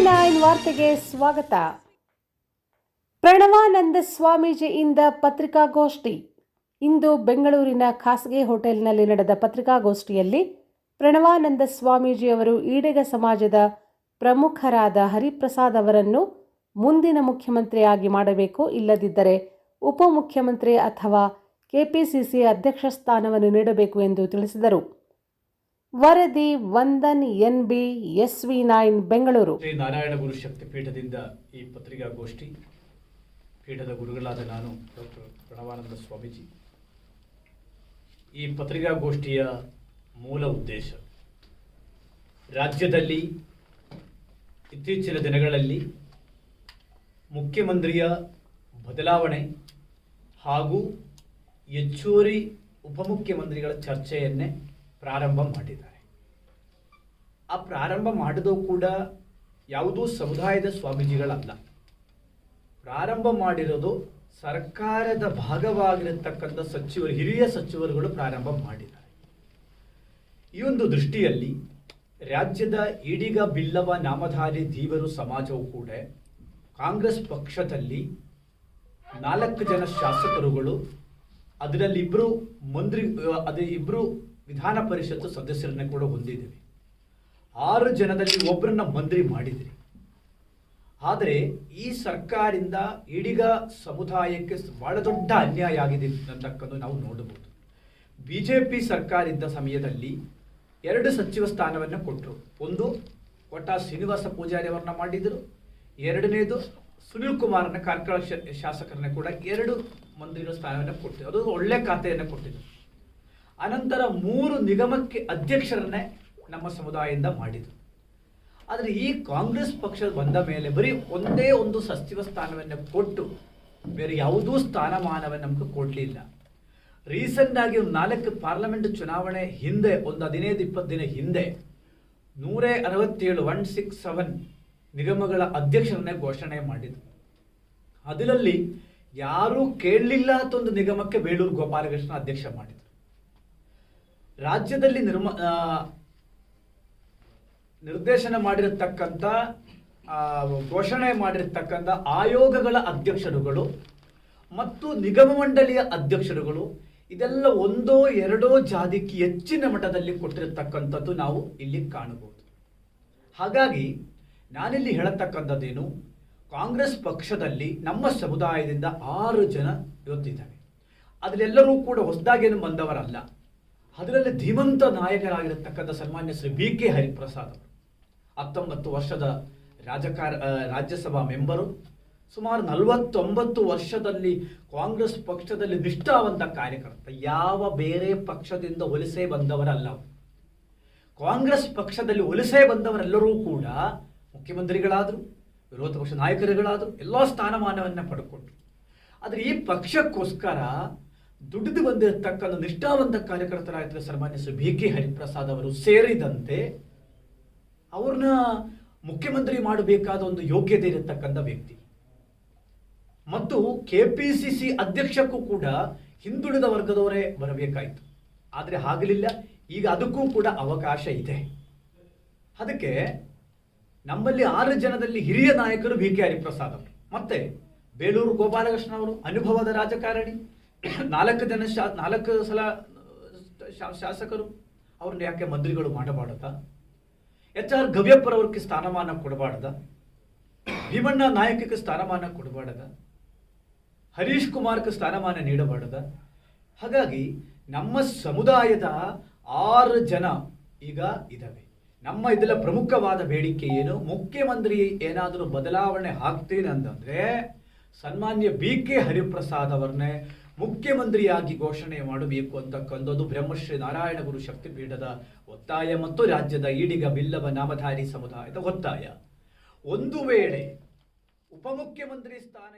Nine ವಾರ್ತೆಗೆ ಸ್ವಾಗತ. ಪ್ರಣವಾನಂದ ಸ್ವಾಮೀಜಿಯಿಂದ ಪತ್ರಿಕಾಗೋಷ್ಠಿ. ಇಂದು ಬೆಂಗಳೂರಿನ ಖಾಸಗಿ ಹೋಟೆಲ್ನಲ್ಲಿ ನಡೆದ ಪತ್ರಿಕಾಗೋಷ್ಠಿಯಲ್ಲಿ ಪ್ರಣವಾನಂದ ಸ್ವಾಮೀಜಿಯವರು ಈಡಿಗ ಸಮಾಜದ ಪ್ರಮುಖರಾದ ಹರಿಪ್ರಸಾದ್ ಅವರನ್ನು ಮುಂದಿನ ಮುಖ್ಯಮಂತ್ರಿಯಾಗಿ ಮಾಡಬೇಕು, ಇಲ್ಲದಿದ್ದರೆ ಉಪಮುಖ್ಯಮಂತ್ರಿ ಅಥವಾ ಕೆಪಿಸಿಸಿ ಅಧ್ಯಕ್ಷ ಸ್ಥಾನವನ್ನು ನೀಡಬೇಕು ಎಂದು ತಿಳಿಸಿದರು. ವರದಿ Vandan N B S V nine Bengaluru. Shri Narayana Guru Shakti ಪೀಠದಿಂದ ಈ ಪತ್ರಿಕಾಗೋಷ್ಠಿ ಪೀಠದ ಗುರುಗಳಾದ ನಾನು ಡಾಕ್ಟರ್ ಪ್ರಣವಾನಂದ ಸ್ವಾಮೀಜಿ. ಈ ಪತ್ರಿಕಾಗೋಷ್ಠಿಯ ಮೂಲ ಉದ್ದೇಶ, ರಾಜ್ಯದಲ್ಲಿ ಇತ್ತೀಚಿನ ದಿನಗಳಲ್ಲಿ ಮುಖ್ಯಮಂತ್ರಿಯ ಬದಲಾವಣೆ ಹಾಗೂ ಹೆಚ್ಚುವರಿ ಉಪಮುಖ್ಯಮಂತ್ರಿಗಳ ಚರ್ಚೆಯನ್ನೇ ಪ್ರಾರಂಭ ಮಾಡಿದ್ದಾರೆ. ಆ ಪ್ರಾರಂಭ ಮಾಡಿದೂ ಕೂಡ ಯಾವುದೂ ಸಮುದಾಯದ ಸ್ವಾಮೀಜಿಗಳಲ್ಲ. ಪ್ರಾರಂಭ ಮಾಡಿರೋದು ಸರ್ಕಾರದ ಭಾಗವಾಗಿರತಕ್ಕಂಥ ಸಚಿವರು, ಹಿರಿಯ ಸಚಿವರುಗಳು ಪ್ರಾರಂಭ ಮಾಡಿದ್ದಾರೆ. ಈ ಒಂದು ದೃಷ್ಟಿಯಲ್ಲಿ ರಾಜ್ಯದ ಈಡಿಗ, ಬಿಲ್ಲವ, ನಾಮಧಾರಿ ದೀವರು ಸಮಾಜವು ಕೂಡ ಕಾಂಗ್ರೆಸ್ ಪಕ್ಷದಲ್ಲಿ ನಾಲ್ಕು ಜನ ಶಾಸಕರುಗಳು, ಅದರಲ್ಲಿ ಇಬ್ಬರು ಮಂತ್ರಿ ಅದೇ ಇಬ್ಬರು ವಿಧಾನ ಪರಿಷತ್ತು ಸದಸ್ಯರನ್ನು ಕೂಡ ಹೊಂದಿದ್ದೀವಿ. ಆರು ಜನದಲ್ಲಿ ಒಬ್ಬರನ್ನ ಮಂತ್ರಿ ಮಾಡಿದ್ರಿ. ಆದರೆ ಈ ಸರ್ಕಾರದಿಂದ ಈಡಿಗ ಸಮುದಾಯಕ್ಕೆ ಬಹಳ ದೊಡ್ಡ ಅನ್ಯಾಯ ಆಗಿದೆ ಅಂತಕ್ಕಂಥ ನಾವು ನೋಡಬಹುದು. ಬಿ ಬಿಜೆಪಿ ಸರ್ಕಾರ ಇದ್ದ ಸಮಯದಲ್ಲಿ ಎರಡು ಸಚಿವ ಸ್ಥಾನವನ್ನು ಕೊಟ್ಟರು ಒಂದು ಒಟ್ಟ ಶ್ರೀನಿವಾಸ ಪೂಜಾರಿ ಅವರನ್ನ ಮಾಡಿದರು. ಎರಡನೇದು ಸುನಿಲ್ ಕುಮಾರನ ಕಾರ್ಕಳ ಶಾಸಕರನ್ನ ಕೂಡ ಎರಡು ಮಂತ್ರಿಗಳ ಸ್ಥಾನವನ್ನು ಕೊಟ್ಟಿದ್ರು ಅದು ಒಳ್ಳೆ ಖಾತೆಯನ್ನು ಕೊಟ್ಟಿದ್ರು. ಅನಂತರ ಮೂರು ನಿಗಮಕ್ಕೆ ಅಧ್ಯಕ್ಷರನ್ನೇ ನಮ್ಮ ಸಮುದಾಯದಿಂದ ಮಾಡಿದರು. ಆದರೆ ಈ ಕಾಂಗ್ರೆಸ್ ಪಕ್ಷ ಬಂದ ಮೇಲೆ ಬರೀ ಒಂದೇ ಒಂದು ಸಚಿವ ಸ್ಥಾನವನ್ನು ಕೊಟ್ಟು ಬೇರೆ ಯಾವುದೂ ಸ್ಥಾನಮಾನವನ್ನು ನಮಗೆ ಕೊಡಲಿಲ್ಲ. ರೀಸೆಂಟ್ ಆಗಿ ಒಂದು ನಾಲ್ಕು ಪಾರ್ಲಿಮೆಂಟ್ ಚುನಾವಣೆ ಹಿಂದೆ, ಒಂದು ಹದಿನೈದು, ಇಪ್ಪತ್ತು ದಿನ ಹಿಂದೆ ನೂರೇ ಅರವತ್ತೇಳು, ಒನ್, ಸಿಕ್ಸ್, ಸೆವೆನ್ ನಿಗಮಗಳ ಅಧ್ಯಕ್ಷರನ್ನೇ ಘೋಷಣೆ ಮಾಡಿದರು. ಅದರಲ್ಲಿ ಯಾರೂ ಕೇಳಲಿಲ್ಲ ಅಂತ ಒಂದು ನಿಗಮಕ್ಕೆ ಬೇಳೂರು ಗೋಪಾಲಕೃಷ್ಣ ಅಧ್ಯಕ್ಷ ಮಾಡಿದರು. ರಾಜ್ಯದಲ್ಲಿ ನಿರ್ಮ ನಿರ್ದೇಶನ ಮಾಡಿರತಕ್ಕಂಥ ಘೋಷಣೆ ಮಾಡಿರತಕ್ಕಂಥ ಆಯೋಗಗಳ ಅಧ್ಯಕ್ಷರುಗಳು ಮತ್ತು ನಿಗಮ ಮಂಡಳಿಯ ಅಧ್ಯಕ್ಷರುಗಳು, ಇದೆಲ್ಲ ಒಂದೋ ಎರಡೋ ಜಾತಿಗೆ ಹೆಚ್ಚಿನ ಮಟ್ಟದಲ್ಲಿ ಕೊಟ್ಟಿರತಕ್ಕಂಥದ್ದು ನಾವು ಇಲ್ಲಿ ಕಾಣಬಹುದು. ಹಾಗಾಗಿ ನಾನಿಲ್ಲಿ ಹೇಳತಕ್ಕಂಥದ್ದೇನು, ಕಾಂಗ್ರೆಸ್ ಪಕ್ಷದಲ್ಲಿ ನಮ್ಮ ಸಮುದಾಯದಿಂದ ಆರು ಜನ ಇವತ್ತಿದ್ದಾರೆ. ಅದರೆಲ್ಲರೂ ಕೂಡ ಹೊಸದಾಗೇನು ಬಂದವರಲ್ಲ. ಅದರಲ್ಲಿ ಧೀಮಂತ ನಾಯಕರಾಗಿರತಕ್ಕಂಥ ಸನ್ಮಾನ್ಯ ಶ್ರೀ ಬಿ ಕೆ ಹರಿಪ್ರಸಾದ್ ಅವರು, ಹತ್ತೊಂಬತ್ತು ವರ್ಷದ ರಾಜಕಾರ ರಾಜ್ಯಸಭಾ ಮೆಂಬರು, ಸುಮಾರು ನಲವತ್ತೊಂಬತ್ತು ವರ್ಷದಲ್ಲಿ ಕಾಂಗ್ರೆಸ್ ಪಕ್ಷದಲ್ಲಿ ನಿಷ್ಠಾವಂತ ಕಾರ್ಯಕರ್ತ, ಯಾವ ಬೇರೆ ಪಕ್ಷದಿಂದ ವಲಸೆ ಬಂದವರಲ್ಲ ಕಾಂಗ್ರೆಸ್ ಪಕ್ಷದಲ್ಲಿ ವಲಸೆ ಬಂದವರೆಲ್ಲರೂ ಕೂಡ ಮುಖ್ಯಮಂತ್ರಿಗಳಾದರು, ವಿರೋಧ ಪಕ್ಷ ನಾಯಕರುಗಳಾದರು, ಎಲ್ಲ ಸ್ಥಾನಮಾನವನ್ನು ಪಡ್ಕೊಂಡ್ರು. ಆದರೆ ಈ ಪಕ್ಷಕ್ಕೋಸ್ಕರ ದುಡಿದು ಬಂದಿರತಕ್ಕಂಥ ನಿಷ್ಠಾವಂತ ಕಾರ್ಯಕರ್ತರಾಗಿದ್ದ ಸನ್ಮಾನ್ಯ ಸು ಬಿ ಕೆ ಹರಿಪ್ರಸಾದ್ ಅವರು ಸೇರಿದಂತೆ ಅವ್ರನ್ನ ಮುಖ್ಯಮಂತ್ರಿ ಮಾಡಬೇಕಾದ ಒಂದು ಯೋಗ್ಯತೆ ಇರತಕ್ಕಂಥ ವ್ಯಕ್ತಿ. ಮತ್ತು ಕೆಪಿಸಿಸಿ ಅಧ್ಯಕ್ಷಕ್ಕೂ ಕೂಡ ಹಿಂದುಳಿದ ವರ್ಗದವರೇ ಬರಬೇಕಾಯಿತು. ಆದರೆ ಆಗಲಿಲ್ಲ ಈಗ ಅದಕ್ಕೂ ಕೂಡ ಅವಕಾಶ ಇದೆ. ಅದಕ್ಕೆ ನಮ್ಮಲ್ಲಿ ಆರು ಜನದಲ್ಲಿ ಹಿರಿಯ ನಾಯಕರು ಬಿ ಕೆ ಹರಿಪ್ರಸಾದ್ ಅವರು. ಮತ್ತೆ ಬೇಲೂರು ಗೋಪಾಲಕೃಷ್ಣ ಅವರು ಅನುಭವದ ರಾಜಕಾರಣಿ. ನಾಲ್ಕು ಜನ ಶಾ, ನಾಲ್ಕು ಸಲ ಶಾಸಕರು, ಅವ್ರನ್ನ ಯಾಕೆ ಮಂತ್ರಿಗಳು ಮಾಡಬಾರದ? ಎಚ್ ಆರ್ ಗವ್ಯಪ್ಪರವ್ರಿಗೆ ಸ್ಥಾನಮಾನ ಕೊಡಬಾರ್ದ? ಭೀಮಣ್ಣ ನಾಯಕಿಗೆ ಸ್ಥಾನಮಾನ ಕೊಡಬಾರ್ದ? ಹರೀಶ್ ಕುಮಾರ್ಗೆ ಸ್ಥಾನಮಾನ ನೀಡಬಾರ್ದ? ಹಾಗಾಗಿ ನಮ್ಮ ಸಮುದಾಯದ ಆರು ಜನ ಈಗ ಇದ್ದಾವೆ ನಮ್ಮ ಇದೆಲ್ಲ ಪ್ರಮುಖವಾದ ಬೇಡಿಕೆ ಏನು? ಮುಖ್ಯಮಂತ್ರಿ ಏನಾದರೂ ಬದಲಾವಣೆ ಆಗ್ತೇನೆ ಅಂತಂದ್ರೆ ಸನ್ಮಾನ್ಯ ಬಿ ಕೆ ಹರಿಪ್ರಸಾದ್ ಅವರನ್ನೇ ಮುಖ್ಯಮಂತ್ರಿಯಾಗಿ ಘೋಷಣೆ ಮಾಡಬೇಕು ಅಂತಕ್ಕಂಥದ್ದು ಬ್ರಹ್ಮಶ್ರೀ ನಾರಾಯಣ ಗುರು ಶಕ್ತಿಪೀಠದ ಒತ್ತಾಯ ಮತ್ತು ರಾಜ್ಯದ ಈಡಿಗ ಬಿಲ್ಲವ ನಾಮಧಾರಿ ಸಮುದಾಯದ ಒತ್ತಾಯ. ಒಂದು ವೇಳೆ ಉಪಮುಖ್ಯಮಂತ್ರಿ ಸ್ಥಾನ